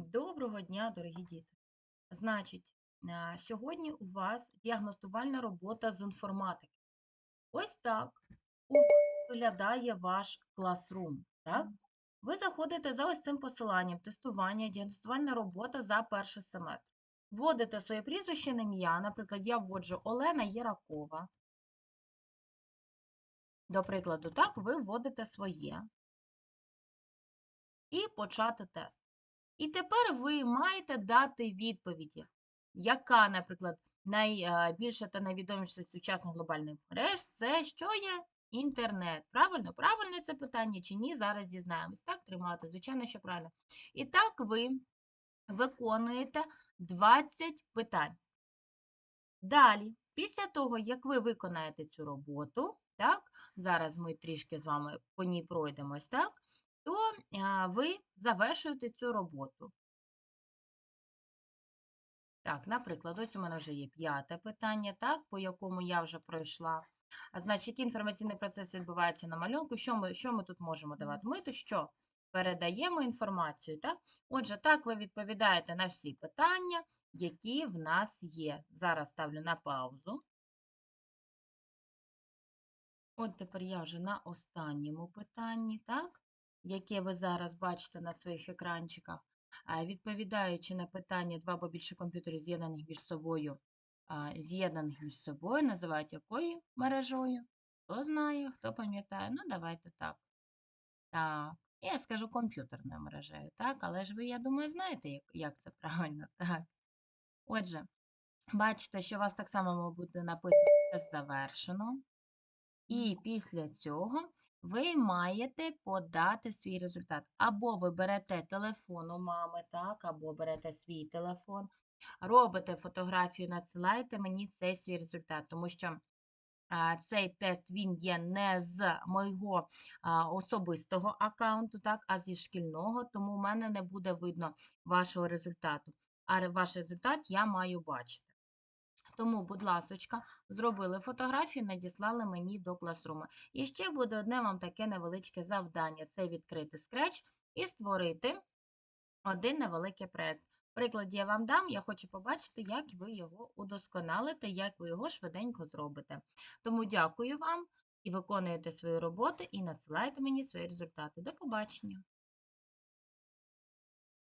Доброго дня, дорогі діти. Значить, сьогодні у вас діагностувальна робота з інформатики. Ось так виглядає ваш класрум. Так? Ви заходите за ось цим посиланням тестування, діагностувальна робота за перший семестр. Вводите своє прізвище на ім'я. Наприклад, я вводжу Олена Єракова. До прикладу, так, ви вводите своє. І почати тест. І тепер ви маєте дати відповіді, яка, наприклад, найбільша та найвідоміша сучасних глобальних мереж це що є інтернет. Правильно? Правильне це питання чи ні? Зараз дізнаємось. Так, тримати, звичайно, що правильно. І так ви виконуєте 20 питань. Далі, після того, як ви виконаєте цю роботу, так, зараз ми трішки з вами по ній пройдемось, так, то ви завершуєте цю роботу. Так, наприклад, ось у мене вже є п'яте питання, так, по якому я вже пройшла. А значить, інформаційний процес відбувається на малюнку. Що ми, що ми тут можемо давати? Ми то що? Передаємо інформацію, так? Отже, так ви відповідаєте на всі питання, які в нас є. Зараз ставлю на паузу. От тепер я вже на останньому питанні, так? Яке ви зараз бачите на своїх екранчиках. Відповідаючи на питання два або більше комп'ютерів з'єднаних між собою, з'єднаних між собою, називають якою мережою? Хто знає, хто пам'ятає? Ну, давайте так. Так, я скажу комп'ютерною мережею, так? Але ж ви, я думаю, знаєте, як, як це правильно, так. Отже, бачите, що у вас так само бути написано «Тест завершено. І після цього ви маєте подати свій результат. Або ви берете телефон у мами, так, або берете свій телефон, робите фотографію, надсилаєте мені цей свій результат, тому що цей тест він є не з моєго особистого аккаунту, так, а зі шкільного, тому в мене не буде видно вашого результату. А ваш результат я маю бачити. Тому, будь ласочка, зробили фотографію, надіслали мені до класруму. І ще буде одне вам таке невеличке завдання: це відкрити Scratch і створити один невеликий проєкт. Приклад я вам дам, я хочу побачити, як ви його удосконалите, як ви його швиденько зробите. Тому дякую вам і виконуєте свою роботу, і надсилайте мені свої результати. До побачення!